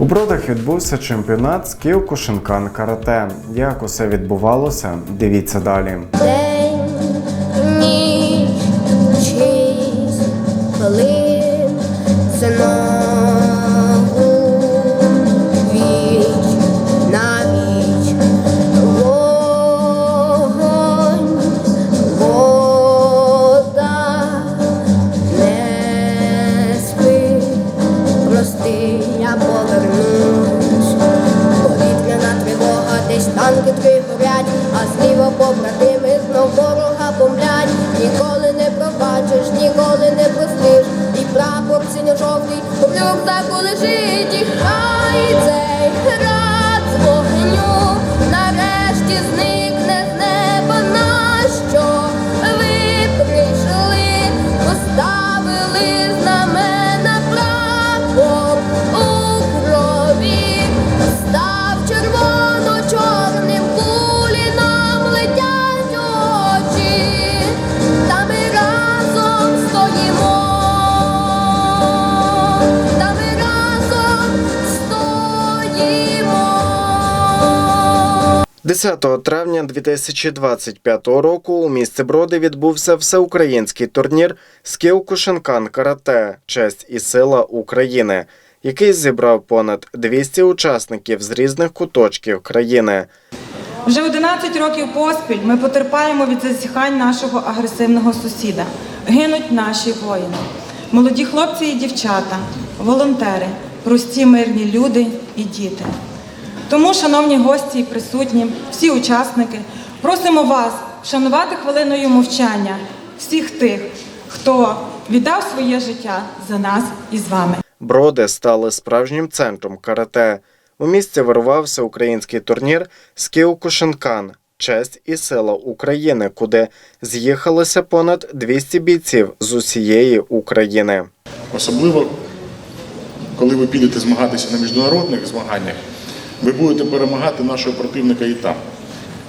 У Бродах відбувся чемпіонат з Кіокушинкан карате. Як усе відбувалося, дивіться далі. Танки три горять, а зліва побратими знов ворога бомблять. Ніколи не пробачиш, ніколи не простиш. І прапор синьо-жовтий в рюкзаку лежить, і хай 10 травня 2025 року у місті Броди відбувся всеукраїнський турнір з Кіокушинкан карате Честь і сила України, який зібрав понад 200 учасників з різних куточків країни. Вже 11 років поспіль ми потерпаємо від засіхань нашого агресивного сусіда. Гинуть наші воїни, молоді хлопці і дівчата, волонтери, прості мирні люди і діти. Тому, шановні гості і присутні, всі учасники, просимо вас вшанувати хвилиною мовчання всіх тих, хто віддав своє життя за нас і з вами. Броди стали справжнім центром карате. У місті вирувався український турнір з Кіокушинкан Честь і сила України, куди з'їхалося понад 200 бійців з усієї України. Особливо, коли ви підете змагатися на міжнародних змаганнях, ви будете перемагати нашого противника і там.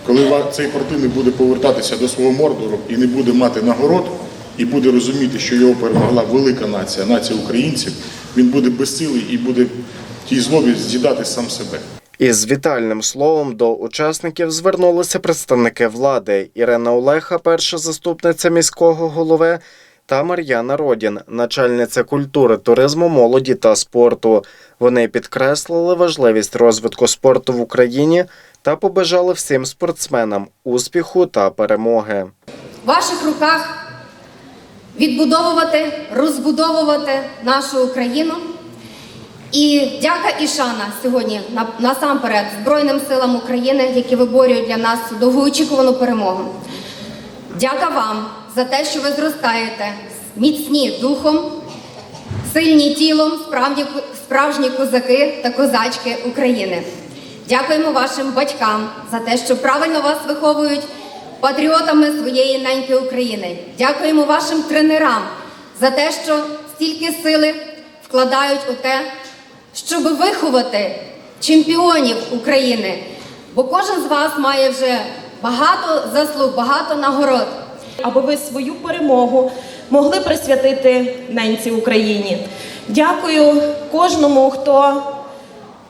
Коли цей противник буде повертатися до свого мордору і не буде мати нагород, і буде розуміти, що його перемогла велика нація, нація українців, він буде безсилий і буде в тій злобі з'їдати сам себе. Із вітальним словом до учасників звернулися представники влади Ірина Олеха, перша заступниця міського голови, та Мар'яна Родін, начальниця культури, туризму, молоді та спорту. Вони підкреслили важливість розвитку спорту в Україні та побажали всім спортсменам успіху та перемоги. В ваших руках відбудовувати, розбудовувати нашу Україну. І дяка і шана сьогодні насамперед Збройним силам України, які виборюють для нас довгоочікувану перемогу. Дяка вам за те, що ви зростаєте міцні духом, сильні тілом, справді справжні козаки та козачки України. Дякуємо вашим батькам за те, що правильно вас виховують патріотами своєї неньки України. Дякуємо вашим тренерам за те, що стільки сили вкладають у те, щоб виховати чемпіонів України. Бо кожен з вас має вже багато заслуг, багато нагород. Аби ви свою перемогу могли присвятити ненці Україні. Дякую кожному, хто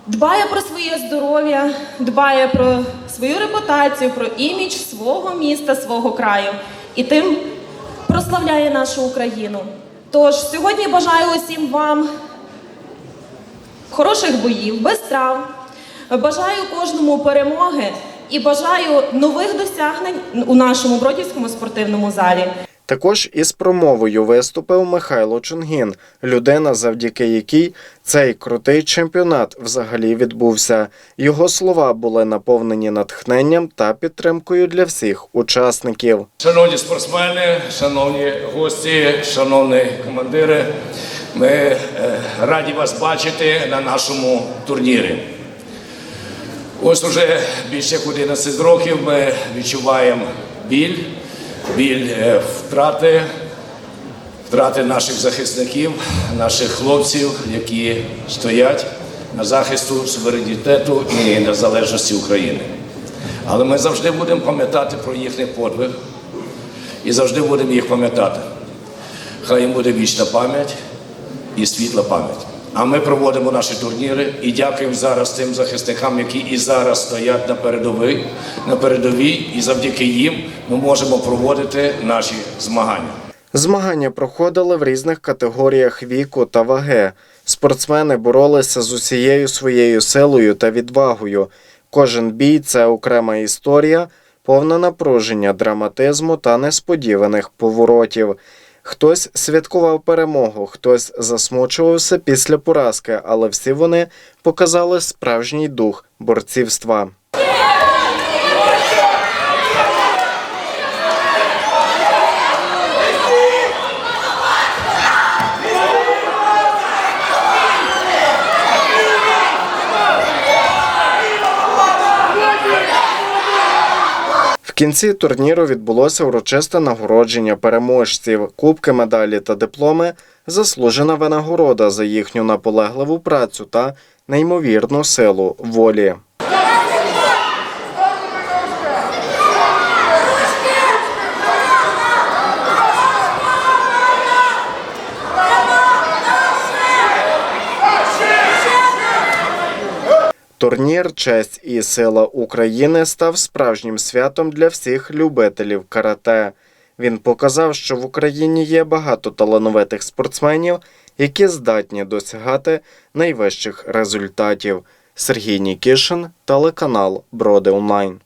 дбає про своє здоров'я, дбає про свою репутацію, про імідж свого міста, свого краю і тим прославляє нашу Україну. Тож сьогодні бажаю усім вам хороших боїв, без травм. Бажаю кожному перемоги і бажаю нових досягнень у нашому бродівському спортивному залі. Також із промовою виступив Михайло Чунгін, людина, завдяки якій цей крутий чемпіонат взагалі відбувся. Його слова були наповнені натхненням та підтримкою для всіх учасників. Шановні спортсмени, шановні гості, шановні командири, ми е, раді вас бачити на нашому турнірі. Ось уже більше як 11 років ми відчуваємо біль, біль е, втрати, втрати наших захисників, наших хлопців, які стоять на захисту суверенітету і незалежності України. Але ми завжди будемо пам'ятати про їхній подвиг і завжди будемо їх пам'ятати. Хай їм буде вічна пам'ять і світла пам'ять. А ми проводимо наші турніри і дякуємо зараз тим захисникам, які і зараз стоять на передовій, на передовій, і завдяки їм ми можемо проводити наші змагання. Змагання проходили в різних категоріях віку та ваги. Спортсмени боролися з усією своєю силою та відвагою. Кожен бій це окрема історія, повна напруження, драматизму та несподіваних поворотів. Хтось святкував перемогу, хтось засмучувався після поразки, але всі вони показали справжній дух борцівства. Кінці турніру відбулося урочисте нагородження переможців, кубки, медалі та дипломи, заслужена винагорода за їхню наполегливу працю та неймовірну силу волі. Турнір Честь і сила України став справжнім святом для всіх любителів карате. Він показав, що в Україні є багато талановитих спортсменів, які здатні досягати найвищих результатів. Сергій Нікішин, телеканал Броди Онлайн.